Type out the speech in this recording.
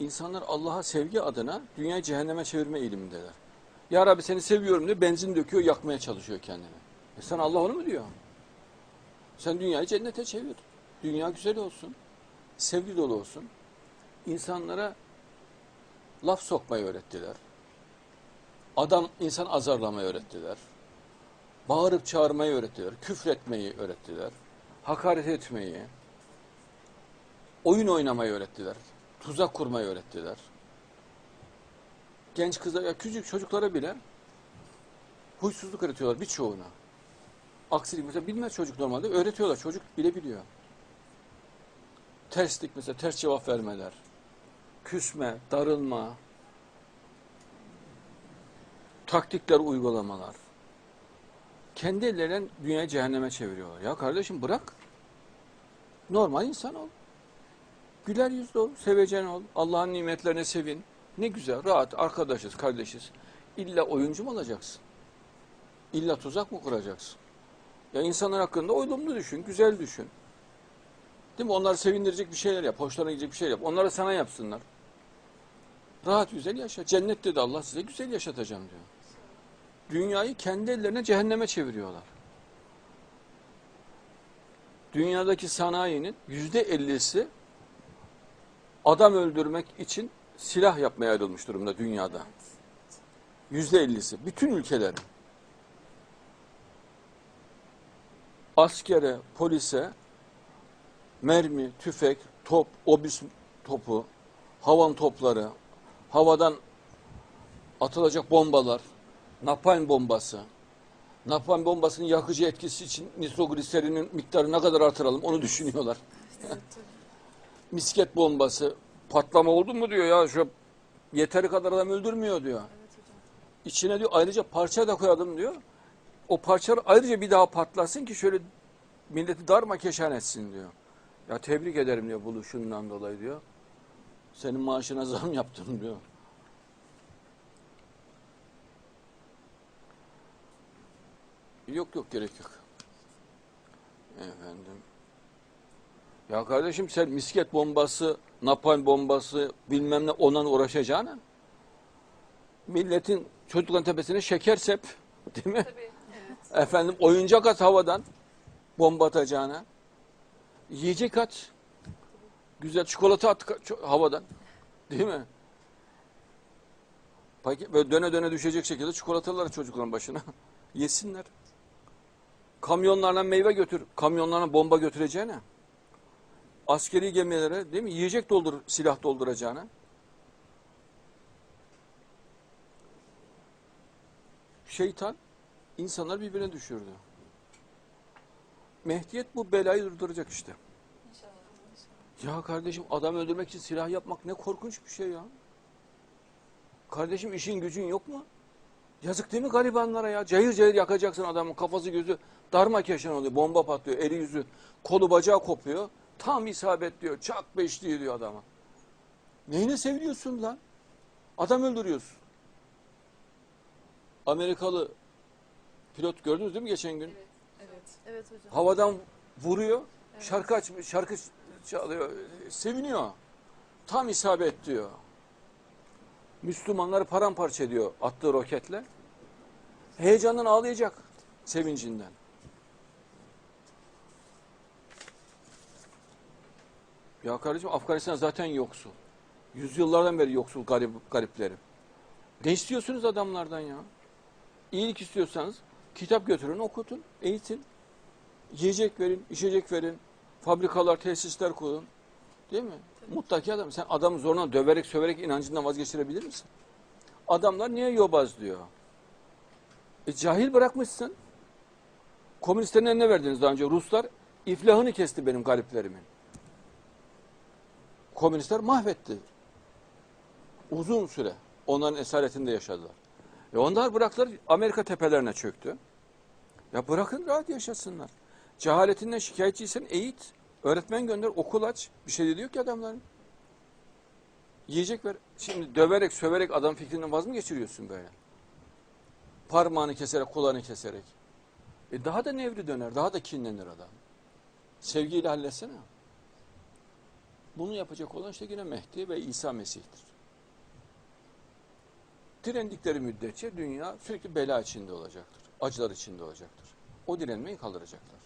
insanlar Allah'a sevgi adına dünyayı cehenneme çevirme eğilimindeler. Ya Rabbi seni seviyorum diyor, benzin döküyor, yakmaya çalışıyor kendini. E sen Allah onu mu diyor? Sen dünyayı cennete çevir. Dünya güzel olsun. Sevgi dolu olsun. İnsanlara laf sokmayı öğrettiler. Adam insan azarlamayı öğrettiler. Bağırıp çağırmayı öğrettiler. Küfretmeyi öğrettiler. Hakaret etmeyi. Oyun oynamayı öğrettiler. Tuzak kurmayı öğrettiler. Genç kızlar, ya küçük çocuklara bile huysuzluk öğretiyorlar birçoğuna. Aksilik mesela bilmez çocuk normalde öğretiyorlar. Çocuk bile biliyor. Terslik mesela ters cevap vermeler. Küsme, darılma. Taktikler uygulamalar. Kendi ellerinden dünyayı cehenneme çeviriyorlar. Ya kardeşim bırak. Normal insan ol. Güler yüzlü ol, sevecen ol. Allah'ın nimetlerine sevin. Ne güzel, rahat, arkadaşız, kardeşiz. İlla oyuncu mu olacaksın? İlla tuzak mı kuracaksın? Ya insanlar hakkında olumlu düşün, güzel düşün. Değil mi? Onları sevindirecek bir şeyler yap, hoşlarına gidecek bir şey yap. Onları sana yapsınlar. Rahat, güzel yaşa. Cennette de Allah size güzel yaşatacağım diyor. Dünyayı kendi ellerine cehenneme çeviriyorlar. Dünyadaki sanayinin yüzde ellisi adam öldürmek için silah yapmaya ayrılmış durumda dünyada. Yüzde ellisi. Bütün ülkelerin. Askere, polise mermi, tüfek, top, obüs topu, havan topları, havadan atılacak bombalar, napalm bombası, napalm bombasının yakıcı etkisi için nitrogliserinin miktarı ne kadar artıralım onu düşünüyorlar. Misket bombası, patlama oldu mu diyor ya şu yeteri kadar adam öldürmüyor diyor. İçine diyor ayrıca parça da koyalım diyor. O parçalar ayrıca bir daha patlasın ki şöyle milleti darma keşan etsin diyor. Ya tebrik ederim diyor buluşundan dolayı diyor. Senin maaşına zam yaptım diyor. Yok yok gerek yok. Efendim. Ya kardeşim sen misket bombası, napalm bombası bilmem ne ondan uğraşacağına milletin çocukların tepesine şeker sep değil mi? Efendim oyuncak at havadan bomba atacağına. Yiyecek at. Güzel çikolata at havadan. Değil mi? Paket, böyle döne döne düşecek şekilde çikolatalar çocukların başına. Yesinler. Kamyonlarla meyve götür. Kamyonlarla bomba götüreceğine. Askeri gemilere değil mi? Yiyecek doldur, silah dolduracağına. Şeytan insanlar birbirine düşürdü. Mehdiyet bu belayı durduracak işte. Ya kardeşim adam öldürmek için silah yapmak ne korkunç bir şey ya. Kardeşim işin gücün yok mu? Yazık değil mi garibanlara ya? Cayır cayır yakacaksın adamın kafası gözü darma keşan oluyor. Bomba patlıyor, eli yüzü, kolu bacağı kopuyor. Tam isabet diyor, çak beşliği diyor adama. Neyine seviliyorsun lan? Adam öldürüyorsun. Amerikalı pilot gördünüz değil mi geçen gün? Evet. Evet hocam. Havadan vuruyor, şarkı açmış, şarkı çalıyor, seviniyor. Tam isabet diyor. Müslümanları paramparça ediyor attığı roketle. Heyecandan ağlayacak sevincinden. Ya kardeşim Afganistan zaten yoksul. Yüzyıllardan beri yoksul garip, gariplerim. Ne istiyorsunuz adamlardan ya? İyilik istiyorsanız kitap götürün, okutun, eğitin. Yiyecek verin, içecek verin. Fabrikalar, tesisler kurun. Değil mi? Mutlaki adam. Sen adamı zorla döverek, söverek inancından vazgeçirebilir misin? Adamlar niye yobaz diyor. E cahil bırakmışsın. Komünistlerin eline verdiniz daha önce. Ruslar iflahını kesti benim gariplerimin. Komünistler mahvetti. Uzun süre onların esaretinde yaşadılar. E onlar bıraktılar Amerika tepelerine çöktü. Ya bırakın rahat yaşasınlar. Cehaletinden şikayetçiysen eğit. Öğretmen gönder, okul aç. Bir şey de diyor ki adamların. Yiyecek ver. Şimdi döverek, söverek adam fikrinden vaz mı geçiriyorsun böyle? Parmağını keserek, kulağını keserek. E daha da nevri döner, daha da kinlenir adam. Sevgiyle halletsene. Bunu yapacak olan işte yine Mehdi ve İsa Mesih'tir. Direndikleri müddetçe dünya sürekli bela içinde olacaktır. Acılar içinde olacaktır. O direnmeyi kaldıracaklar.